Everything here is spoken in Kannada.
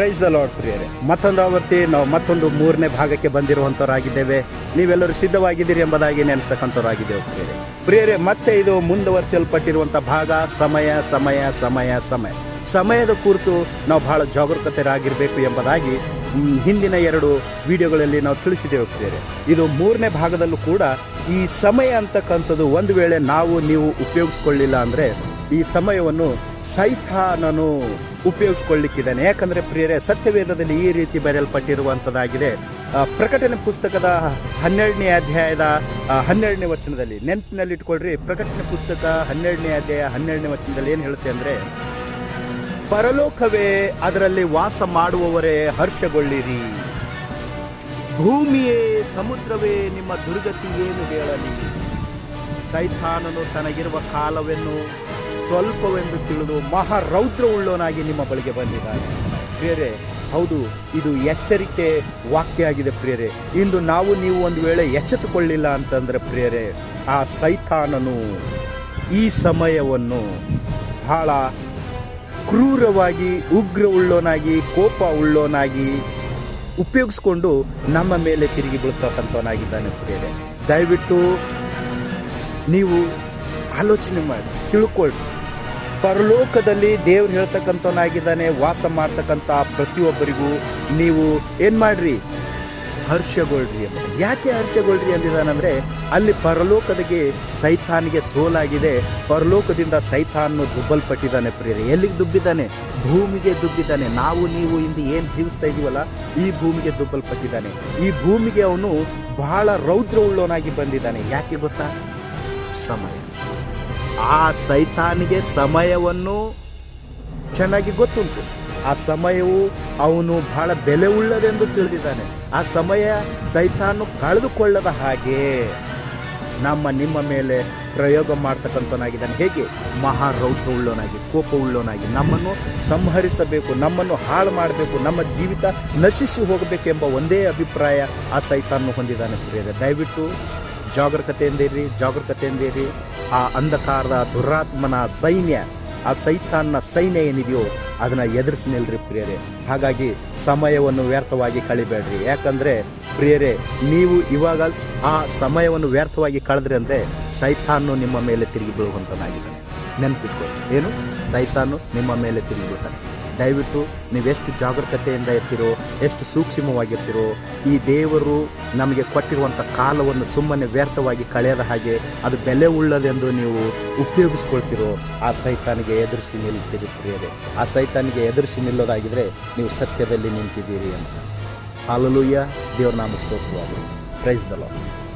ಪ್ರೈಸ್ ದ ಲಾರ್ಡ್ ಪ್ರಿಯರೇ. ಮತ್ತೊಂದು ಆವರ್ತಿ ನಾವು ಮತ್ತೊಂದು ಮೂರನೇ ಭಾಗಕ್ಕೆ ಬಂದಿರುವಂಥವರಾಗಿದ್ದೇವೆ ನೀವೆಲ್ಲರೂ ಸಿದ್ಧವಾಗಿದ್ದೀರಿ ಎಂಬುದಾಗಿ ನೆನೆಸ್ತಕ್ಕಂಥವರಾಗಿದ್ದೇವೆ, ಪ್ರಿಯರೇ. ಪ್ರಿಯರೇ, ಮತ್ತೆ ಇದು ಮುಂದುವರಿಸಲ್ಪಟ್ಟಿರುವಂಥ ಭಾಗ, ಸಮಯ ಸಮಯ ಸಮಯ ಸಮಯ. ಸಮಯದ ಕುರಿತು ನಾವು ಬಹಳ ಜಾಗರೂಕತೆರಾಗಿರಬೇಕು ಎಂಬುದಾಗಿ ಹಿಂದಿನ ಎರಡು ವಿಡಿಯೋಗಳಲ್ಲಿ ನಾವು ತಿಳಿಸಿದ್ದೇವೆ, ಪ್ರಿಯರೇ. ಇದು ಮೂರನೇ ಭಾಗದಲ್ಲೂ ಕೂಡ ಈ ಸಮಯ ಅಂತಕ್ಕಂಥದ್ದು ಒಂದು ವೇಳೆ ನಾವು ನೀವು ಉಪಯೋಗಿಸ್ಕೊಳ್ಳಿಲ್ಲ ಅಂದರೆ ಈ ಸಮಯವನ್ನು ಸೈತಾನನು ಉಪಯೋಗಿಸ್ಕೊಳ್ಳಿಕ್ಕಿದ್ದೇನೆ. ಯಾಕಂದರೆ ಪ್ರಿಯರೇ, ಸತ್ಯವೇದದಲ್ಲಿ ಈ ರೀತಿ ಬರೆಯಲ್ಪಟ್ಟಿರುವಂಥದ್ದಾಗಿದೆ. ಪ್ರಕಟಣೆ ಪುಸ್ತಕದ ಹನ್ನೆರಡನೇ ಅಧ್ಯಾಯದ ಹನ್ನೆರಡನೇ ವಚನದಲ್ಲಿ. ನೆನಪಿನಲ್ಲಿ ಇಟ್ಕೊಳ್ರಿ ಪ್ರಕಟಣೆ ಪುಸ್ತಕ ಹನ್ನೆರಡನೇ ಅಧ್ಯಾಯ ಹನ್ನೆರಡನೇ ವಚನದಲ್ಲಿ ಏನು ಹೇಳುತ್ತೆ ಅಂದರೆ, ಪರಲೋಕವೇ ಅದರಲ್ಲಿ ವಾಸ ಮಾಡುವವರೇ ಹರ್ಷಗೊಳ್ಳಿರಿ. ಭೂಮಿಯೇ ಸಮುದ್ರವೇ ನಿಮ್ಮ ದುರ್ಗತಿ ಏನು ಹೇಳಲಿ ಸೈಥಾನನು ತನಗಿರುವ ಕಾಲವನ್ನು ಸ್ವಲ್ಪವೆಂದು ತಿಳಿದು ಮಹಾರೌದ್ರವುಳ್ಳವನಾಗಿ ನಿಮ್ಮ ಬಳಿಗೆ ಬಂದಿದ್ದಾನೆ. ಪ್ರಿಯರೇ, ಹೌದು, ಇದು ಎಚ್ಚರಿಕೆ ವಾಕ್ಯ ಆಗಿದೆ ಪ್ರಿಯರೇ. ಇಂದು ನಾವು ನೀವು ಒಂದು ವೇಳೆ ಎಚ್ಚೆತ್ತುಕೊಳ್ಳಿಲ್ಲ ಅಂತಂದ್ರೆ ಪ್ರಿಯರೇ, ಆ ಸೈತಾನನು ಈ ಸಮಯವನ್ನು ಬಹಳ ಕ್ರೂರವಾಗಿ ಉಗ್ರ ಉಳ್ಳೋನಾಗಿ ಕೋಪ ಉಳ್ಳೋನಾಗಿ ಉಪಯೋಗಿಸ್ಕೊಂಡು ನಮ್ಮ ಮೇಲೆ ತಿರುಗಿ ಬೀಳ್ತಕ್ಕಂಥವನಾಗಿದ್ದಾನೆ ಪ್ರಿಯರೇ. ದಯವಿಟ್ಟು ನೀವು ಆಲೋಚನೆ ಮಾಡಿ, ತಿಳ್ಕೊಳ್ರಿ. ಪರಲೋಕದಲ್ಲಿ ದೇವ್ರು ಹೇಳ್ತಕ್ಕಂಥವನಾಗಿದ್ದಾನೆ, ವಾಸ ಮಾಡ್ತಕ್ಕಂಥ ಪ್ರತಿಯೊಬ್ಬರಿಗೂ ನೀವು ಏನು ಮಾಡ್ರಿ? ಹರ್ಷಗೊಳ್ರಿ ಅಂತ. ಯಾಕೆ ಹರ್ಷಗೊಳ್ರಿ ಅಂದಿದ್ದಾನಂದರೆ, ಅಲ್ಲಿ ಪರಲೋಕದಿಗೆ ಸೈತಾನಿಗೆ ಸೋಲಾಗಿದೆ. ಪರಲೋಕದಿಂದ ಸೈತಾನ್ನು ದುಬ್ಬಲ್ಪಟ್ಟಿದ್ದಾನೆ ಪ್ರೇರಿ ಎಲ್ಲಿಗೆ ದುಬ್ಬಿದ್ದಾನೆ? ಭೂಮಿಗೆ ದುಬ್ಬಿದ್ದಾನೆ. ನಾವು ನೀವು ಇಂದು ಏನು ಜೀವಿಸ್ತಾ ಇದ್ದೀವಲ್ಲ ಈ ಭೂಮಿಗೆ ದುಬ್ಬಲ್ಪಟ್ಟಿದ್ದಾನೆ. ಈ ಭೂಮಿಗೆ ಅವನು ಬಹಳ ರೌದ್ರ ಉಳ್ಳವನಾಗಿ ಬಂದಿದ್ದಾನೆ. ಯಾಕೆ ಗೊತ್ತಾ? ಸಮಯ. ಆ ಸೈತಾನಿಗೆ ಸಮಯವನ್ನು ಚೆನ್ನಾಗಿ ಗೊತ್ತುಂಟು. ಆ ಸಮಯವು ಅವನು ಬಹಳ ಬೆಲೆ ಉಳ್ಳದೆಂದು ತಿಳಿದಿದ್ದಾನೆ. ಆ ಸಮಯ ಸೈತಾನು ಕಳೆದುಕೊಳ್ಳದ ಹಾಗೆ ನಮ್ಮ ನಿಮ್ಮ ಮೇಲೆ ಪ್ರಯೋಗ ಮಾಡ್ತಕ್ಕಂಥವನಾಗಿದ್ದಾನೆ. ಹೇಗೆ? ಮಹಾರೌದ್ರ ಉಳ್ಳೋನಾಗಿ ಕೋಪ ಉಳ್ಳೋನಾಗಿ ನಮ್ಮನ್ನು ಸಂಹರಿಸಬೇಕು, ನಮ್ಮನ್ನು ಹಾಳು ಮಾಡಬೇಕು, ನಮ್ಮ ಜೀವಿತ ನಶಿಸಿ ಹೋಗಬೇಕೆಂಬ ಒಂದೇ ಅಭಿಪ್ರಾಯ ಆ ಸೈತಾನು ಹೊಂದಿದ್ದಾನೆ ಪ್ರಿಯರೇ. ದಯವಿಟ್ಟು ಜಾಗರೂಕತೆಯಿಂದ ಇರಿ ಜಾಗರೂಕತೆಯಿಂದ ಇರಿ ಆ ಅಂಧಕಾರದ ದುರಾತ್ಮನ ಸೈನ್ಯ, ಆ ಸೈತಾನ್ನ ಸೈನ್ಯ ಏನಿದೆಯೋ ಅದನ್ನ ಎದುರಿಸಿ ನಿಲ್ರಿ ಪ್ರಿಯರೇ. ಹಾಗಾಗಿ ಸಮಯವನ್ನು ವ್ಯರ್ಥವಾಗಿ ಕಳಿಬೇಡ್ರಿ. ಯಾಕಂದ್ರೆ ಪ್ರಿಯರೇ, ನೀವು ಇವಾಗ ಆ ಸಮಯವನ್ನು ವ್ಯರ್ಥವಾಗಿ ಕಳೆದ್ರಿ ಅಂದ್ರೆ ಸೈತಾನು ನಿಮ್ಮ ಮೇಲೆ ತಿರುಗಿ ಬೀಳುವಂತನಾಗಿದ್ದಾನೆ. ನೆನಪಿಟ್ಕೊಳ್ಳಿ ಏನು? ಸೈತಾನು ನಿಮ್ಮ ಮೇಲೆ ತಿರುಗಿ ಬೀಳ್ತಾನೆ. ದಯವಿಟ್ಟು ನೀವೆಷ್ಟು ಜಾಗರೂಕತೆಯಿಂದ ಇರ್ತೀರೋ, ಎಷ್ಟು ಸೂಕ್ಷ್ಮವಾಗಿರ್ತೀರೋ, ಈ ದೇವರು ನಮಗೆ ಕೊಟ್ಟಿರುವಂಥ ಕಾಲವನ್ನು ಸುಮ್ಮನೆ ವ್ಯರ್ಥವಾಗಿ ಕಳೆಯದ ಹಾಗೆ ಅದು ಬೆಲೆ ಉಳ್ಳದೆಂದು ನೀವು ಉಪಯೋಗಿಸ್ಕೊಳ್ತಿರೋ, ಆ ಸೈತಾನಿಗೆ ಎದುರಿಸಿ ನಿಲ್ತೀರಿ ಆ ಸೈತಾನಿಗೆ ಎದುರಿಸಿ ನಿಲ್ಲೋದಾಗಿದ್ದರೆ ನೀವು ಸತ್ಯದಲ್ಲಿ ನಿಂತಿದ್ದೀರಿ ಅಂತ. ಹಾಲಲೂಯ್ಯ, ದೇವ್ರ ನಾಮ ಸ್ತೋತ್ರವಾಗಲಿ. ಪ್ರೈಸ್